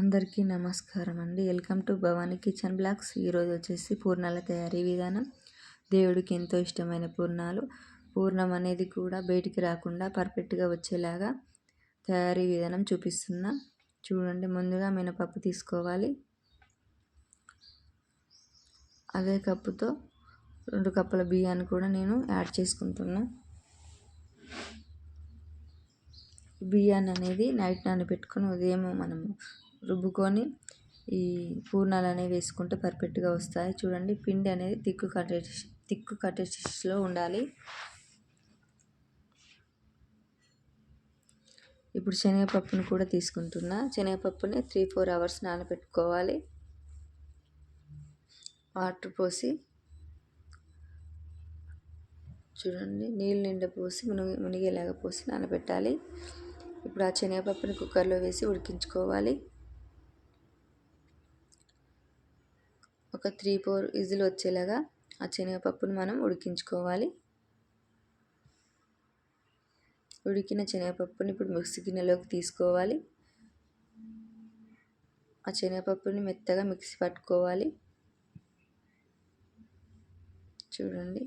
అందరికీ నమస్కారం అండి welcome to Bhavani kitchen blogs. ఈరోజు వచ్చేసి పూర్ణాల తయారీ విధానం. దేవుడికి ఎంతో ఇష్టమైన పూర్ణాలు. పూర్ణం అనేది కూడా బయటికి రాకుండా పర్ఫెక్ట్గా వచ్చేలాగా తయారీ విధానం చూపిస్తున్నా. చూడండి ముందుగా మినపప్పు తీసుకోవాలి. అదే కప్పుతో రెండు కప్పుల బియ్యాన్ని కూడా నేను యాడ్ చేసుకుంటున్నా. బియ్యాన్ని అనేది నైట్ నానబెట్టుకొని ఉదయం మనము రుబ్బుకొని ఈ పూర్ణాలు అనేవి వేసుకుంటే పర్ఫెక్ట్గా వస్తాయి. చూడండి పిండి అనేది తిక్కు కట్టే తిక్కు కట్టేసిలో ఉండాలి. ఇప్పుడు శనగపప్పును కూడా తీసుకుంటున్నా. శనగపప్పుని త్రీ ఫోర్ అవర్స్ నానబెట్టుకోవాలి. వాటర్ పోసి చూడండి నీళ్ళు నిండా పోసి మునిగి మునిగేలాగా పోసి నానబెట్టాలి. ఇప్పుడు ఆ శనగపప్పుని కుక్కర్లో వేసి ఉడికించుకోవాలి. ఒక త్రీ ఫోర్ విజిల్ వచ్చేలాగా ఆ శనగపప్పుని మనం ఉడికించుకోవాలి. ఉడికిన శనగపప్పుని ఇప్పుడు మిక్సీ గిన్నెలోకి తీసుకోవాలి. ఆ శనగపప్పుని మెత్తగా మిక్సీ పట్టుకోవాలి. చూడండి.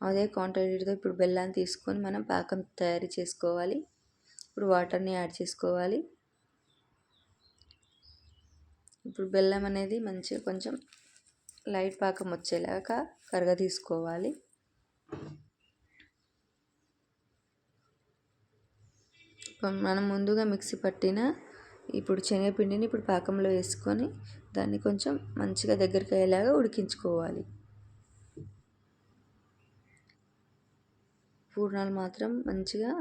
అదే క్వాంటిటీతో ఇప్పుడు బెల్లాన్ని తీసుకొని మనం పాకం తయారు చేసుకోవాలి. ఇప్పుడు వాటర్ని యాడ్ చేసుకోవాలి. ఇప్పుడు బెల్లం అనేది మంచిగా కొంచెం లైట్ పాకం వచ్చేలాగా కరగ తీసుకోవాలి మనం ముందుగా మిక్సీ పట్టిన ఇప్పుడు శనగపిండిని ఇప్పుడు పాకంలో వేసుకొని దాన్ని కొంచెం మంచిగా దగ్గరికి అయ్యేలాగా ఉడికించుకోవాలి. పూర్ణాలు మాత్రం మంచిగా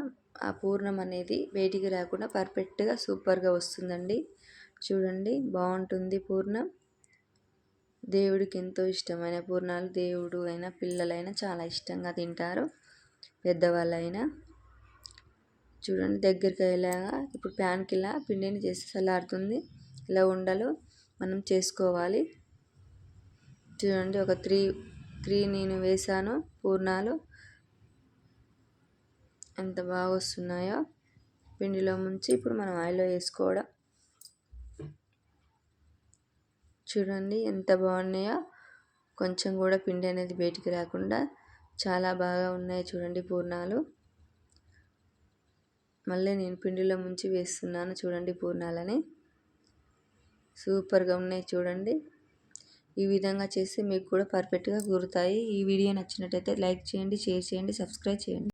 ఆ పూర్ణం అనేది వేటికి రాకుండా పర్ఫెక్ట్గా సూపర్గా వస్తుందండి. చూడండి బాగుంటుంది పూర్ణం. దేవుడికి ఎంతో ఇష్టమైన పూర్ణాలు దేవుడు అయినా పిల్లలైనా చాలా ఇష్టంగా తింటారు. పెద్దవాళ్ళైనా. చూడండి దగ్గరికి అయ్యేలాగా ఇప్పుడు ప్యాన్కి ఇలా పిండిని చేసి చల్లారుతుంది. ఇలా ఉండలు మనం చేసుకోవాలి. చూడండి ఒక త్రీ త్రీ నేను వేసాను పూర్ణాలు. ఎంత బాగా వస్తున్నాయో. పిండిలో ముంచి ఇప్పుడు మనం ఆయిల్లో వేసుకోవడం. చూడండి ఎంత బాగున్నాయో. కొంచెం కూడా పిండి అనేది బయటికి రాకుండా చాలా బాగా ఉన్నాయి చూడండి పూర్ణాలు. మళ్ళీ నేను పిండిలో ముంచి వేస్తున్నాను చూడండి పూర్ణాలని. సూపర్గా ఉన్నాయి చూడండి. ఈ విధంగా చేస్తే మీకు కూడా పర్ఫెక్ట్గా కురుతాయి. ఈ వీడియో నచ్చినట్టయితే లైక్ చేయండి షేర్ చేయండి సబ్స్క్రైబ్ చేయండి.